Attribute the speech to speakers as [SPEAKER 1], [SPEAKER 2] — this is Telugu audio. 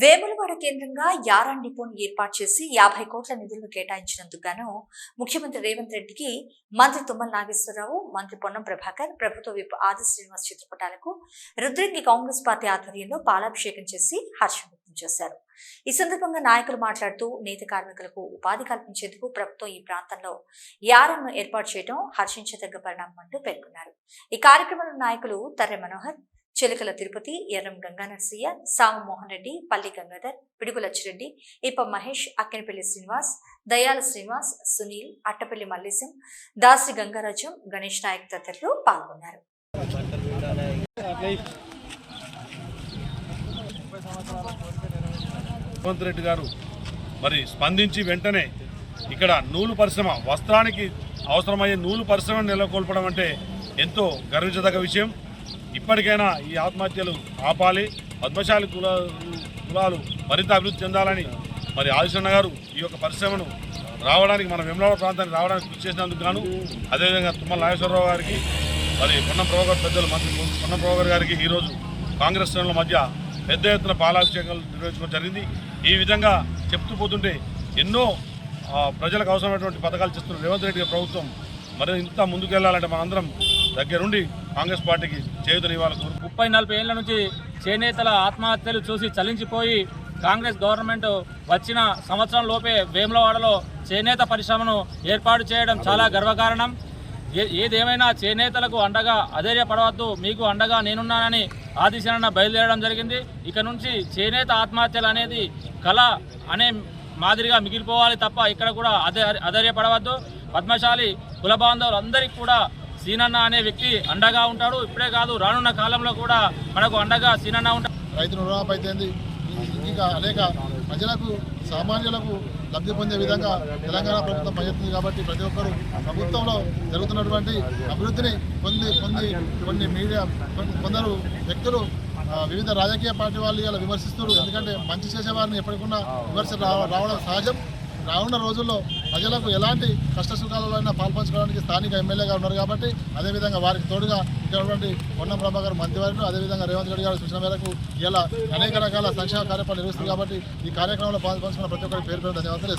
[SPEAKER 1] వేములవాడ కేంద్రంగా యారాన్ డిపోను ఏర్పాటు చేసి యాభై కోట్ల నిధులను కేటాయించినందుకు గాను ముఖ్యమంత్రి రేవంత్ రెడ్డికి మంత్రి తుమ్మల నాగేశ్వరరావు మంత్రి పొన్నం ప్రభాకర్ ప్రభుత్వ విప్ ఆది శ్రీనివాస్ చిత్రపటాలకు రుద్రంగి కాంగ్రెస్ పార్టీ ఆధ్వర్యంలో పాలాభిషేకం చేసి హర్షం వ్యక్తం చేశారు. ఈ సందర్భంగా నాయకులు మాట్లాడుతూ నేత కార్మికులకు ఉపాధి కల్పించేందుకు ప్రభుత్వం ఈ ప్రాంతంలో యారన్ను ఏర్పాటు చేయడం హర్షించదగ్గ పరిణామం అంటూ పేర్కొన్నారు. ఈ కార్యక్రమంలో నాయకులు తర్రె మనోహర్ చిలకల తిరుపతి ఎర్రం గంగానర్సయ్య సాము మోహన్ రెడ్డి పల్లి గంగాధర్ పిడుగులచ్చిరెడ్డి ఇప్ప మహేష్ అక్కినపల్లి శ్రీనివాస్ దయాల శ్రీనివాస్ సునీల్ అట్టపల్లి మల్లేశం దాసి గంగారాజం గణేష్ నాయక్ తదితరులు పాల్గొన్నారు.
[SPEAKER 2] రేవంత్ రెడ్డి గారు మరి స్పందించి వెంటనే ఇక్కడ నూలు పరిశ్రమ వస్త్రానికి అవసరమయ్యే నూలు పరిశ్రమను నెలకొల్పడం అంటే ఎంతో గర్వించదగ్గ విషయం. ఇప్పటికైనా ఈ ఆత్మహత్యలు ఆపాలి. పద్మశాలి కుల కులాలు మరింత అభివృద్ధి చెందాలని మరి ఆదిశన్న గారు ఈ యొక్క పరిశ్రమను రావడానికి మన వెమ్లవాడ ప్రాంతానికి రావడానికి కృషి చేసినందుకు గాను అదేవిధంగా తుమ్మల నాగేశ్వరరావు గారికి మరి పొన్నం ప్రభాకర్ పెద్దలు మంత్రి పొన్నం ప్రభాకర్ గారికి ఈరోజు కాంగ్రెస్ శ్రేణుల మధ్య పెద్ద ఎత్తున పాలాభిషేకాలు నిర్వహించడం జరిగింది. ఈ విధంగా చెప్తూ పోతుంటే ఎన్నో ప్రజలకు అవసరమైనటువంటి పథకాలు చేస్తున్న రేవంత్ రెడ్డి ప్రభుత్వం మరి ఇంత ముందుకెళ్ళాలంటే మనందరం దగ్గరుండి కాంగ్రెస్ పార్టీకి చేయుతనివ్వాలని
[SPEAKER 3] ముప్పై నలభై ఏళ్ళ నుంచి చేనేతల ఆత్మహత్యలు చూసి చలించిపోయి కాంగ్రెస్ గవర్నమెంట్ వచ్చిన సంవత్సరం లోపే వేములవాడలో చేనేత పరిశ్రమను ఏర్పాటు చేయడం చాలా గర్వకారణం. ఏ- ఏదేమైనా చేనేతలకు అండగా అధైర్యపడవద్దు మీకు అండగా నేనున్నానని ఆదిశన బయలుదేరడం జరిగింది. ఇక నుంచి చేనేత ఆత్మహత్యలు అనేది కళ అనే మాదిరిగా మిగిలిపోవాలి తప్ప ఇక్కడ కూడా అధైర్యపడవద్దు. పద్మశాలి కుల బాంధవులందరికీ కూడా సీనన్న అనే వ్యక్తి అండగా ఉంటాడు. ఇప్పుడే కాదు రానున్న కాలంలో కూడా మనకు అండగా సీనన్న ఉంటాడు.
[SPEAKER 4] రైతు రుణమాఫీ ఇంకా అనేక ప్రజలకు సామాన్యులకు లబ్ధి పొందే విధంగా తెలంగాణ ప్రభుత్వం పనిచేస్తుంది కాబట్టి ప్రతి ఒక్కరూ ప్రభుత్వంలో జరుగుతున్నటువంటి అభివృద్ధిని పొంది పొంది కొన్ని మీడియా కొన్ని- కొందరు వ్యక్తులు వివిధ రాజకీయ పార్టీ వాళ్ళు ఇలా విమర్శిస్తున్నారు. ఎందుకంటే మంచి చేసేవారిని ఎప్పటికన్నా విమర్శ రావడం సహజం. రానున్న రోజుల్లో ప్రజలకు ఎలాంటి కష్ట సుఖాలలో అయినా పాల్పంచుకోవడానికి స్థానిక ఎమ్మెల్యేగా ఉన్నారు కాబట్టి అదేవిధంగా వారికి తోడుగా ఇక్కడ ఉన్నటువంటి పొన్నం ప్రభాకర్ మంత్రివారిని అదేవిధంగా రేవంత్ రెడ్డి గారి సూచన మేరకు ఇలా అనేక రకాల సంక్షేమ కార్యక్రమాలు నిర్వహిస్తుంది కాబట్టి ఈ కార్యక్రమంలో పాల్పంచుకున్న ప్రతి ఒక్కరికి పేరు పేరు ధన్యవాదాలు